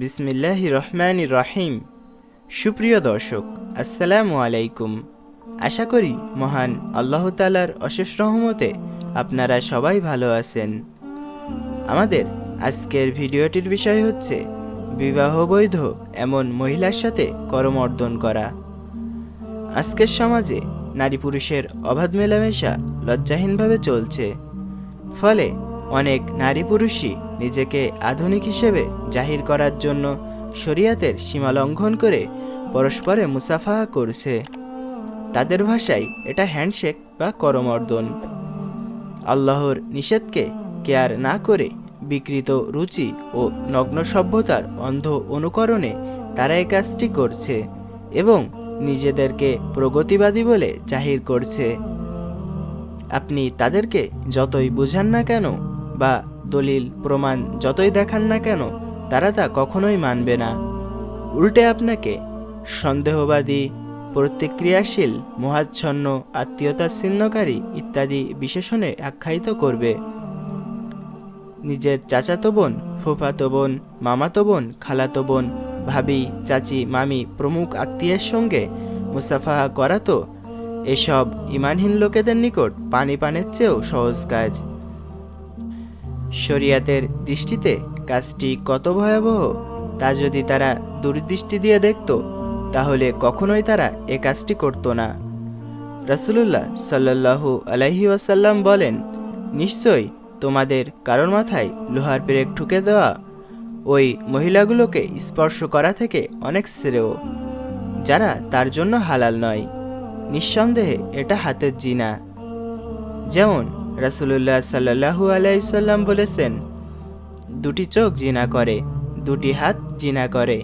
বিসমিল্লাহ রহমান রহিম সুপ্রিয় দর্শক, আসসালামু আলাইকুম। আশা করি মহান আল্লাহ তালার অশেষ রহমতে আপনারা সবাই ভালো আছেন। আমাদের আজকের ভিডিওটির বিষয় হচ্ছে বিবাহ বৈধ এমন মহিলার সাথে করমর্দন করা। আজকের সমাজে নারী পুরুষের অবাধ মেলামেশা লজ্জাহীনভাবে চলছে। ফলে অনেক নারী পুরুষই নিজেকে আধুনিক হিসেবে জাহির করার জন্য শরিয়াতের সীমা লঙ্ঘন করে পরস্পরে মুসাফাহা করছে। তাদের ভাষায় এটা হ্যান্ডশেক বা করমর্দন। আল্লাহর নিষেধকে কেয়ার না করে বিকৃত রুচি ও নগ্ন সভ্যতার অন্ধ অনুকরণে তারা এই কাজটি করছে এবং নিজেদেরকে প্রগতিবাদী বলে জাহির করছে। আপনি তাদেরকে যতই বুঝান না কেন বা দলিল, প্রমাণ যতই দেখান না কেন, তারা তা কখনোই মানবে না। উল্টে আপনাকে সন্দেহবাদী, প্রতিক্রিয়াশীল, মহাচ্ছন্ন আত্মীয়তা ছিন্নকারী ইত্যাদি বিশেষণে আখ্যায়িত করবে। নিজের চাচাতো বোন, ফুফাতো বোন, মামাতো বোন, খালাতো বোন, ভাবি, চাচি, মামি প্রমুখ আত্মীয়ের সঙ্গে মুসাফাহা করা তো এসব ইমানহীন লোকেদের নিকট পানি পানের চেয়েও সহজ কাজ। শরিয়াতের দৃষ্টিতে কাজটি কত ভয়াবহ, তা যদি তারা দূরদৃষ্টি দিয়ে দেখত, তাহলে কখনোই তারা এ কাজটি করত না। রাসুলুল্লাহ সাল্লাহু আলাইহি ওয়াসাল্লাম বলেন, নিশ্চয়ই তোমাদের কারোর মাথায় লোহার পেরেক ঠুকে দেওয়া ওই মহিলাগুলোকে স্পর্শ করা থেকে অনেক শ্রেয়, যারা তার জন্য হালাল নয়। নিঃসন্দেহে এটা হাতের জিনা। যেমন রাসুলুল্লাহ সাল্লাহু আলাইসাল্লাম বলেছেন, দুটি চোখ জিনা করে, দুটি হাত জিনা করে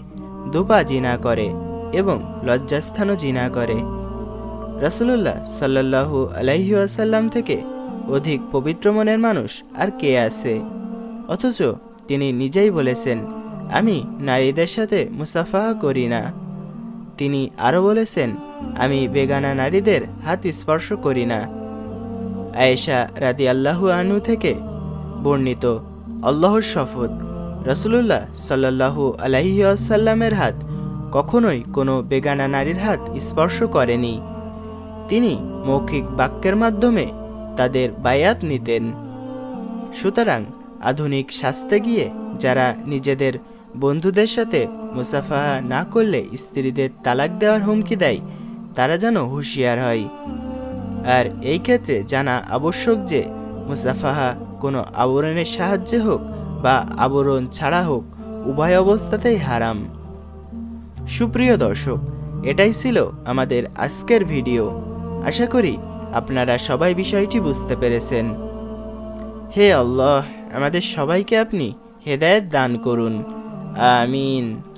দুপা জিনা করে এবং লজ্জাস্থানও জিনা করে। রাসুলুল্লাহ সাল্লাহু আলাইহি আসাল্লাম থেকে অধিক পবিত্র মনের মানুষ আর কে আছে? অথচ তিনি নিজেই বলেছেন, আমি নারীদের সাথে মুসাফাহা করি না। তিনি আরও বলেছেন, আমি বেগানা নারীদের হাত স্পর্শ করি না। আয়েশা রাদি আল্লাহু আনু থেকে বর্ণিত আল্লাহর শপথ রসুল্লাহ সাল্লাহু আলহিউসাল্লামের হাত কখনোই কোনো বেগানা নারীর হাত স্পর্শ করেনি। তিনি মৌখিক বাক্যের মাধ্যমে তাদের বায়াত নিতেন। সুতরাং আধুনিক শাস্তে গিয়ে যারা নিজেদের বন্ধুদের সাথে মুসাফাহা না করলে স্ত্রীদের তালাক দেওয়ার হুমকি দেয়, তারা যেন হুঁশিয়ার হয়। আর এই ক্ষেত্রে জানা আবশ্যক যে, মুসাফাহা কোনো আবরণের সাহায্যে হোক বা আবরণ ছাড়া হোক, উভয় অবস্থাতেই হারাম। সুপ্রিয় দর্শক, এটাই ছিল আমাদের আজকের ভিডিও। আশা করি আপনারা সবাই বিষয়টি বুঝতে পেরেছেন। হে আল্লাহ, আমাদের সবাইকে আপনি হেদায়েত দান করুন। আমিন।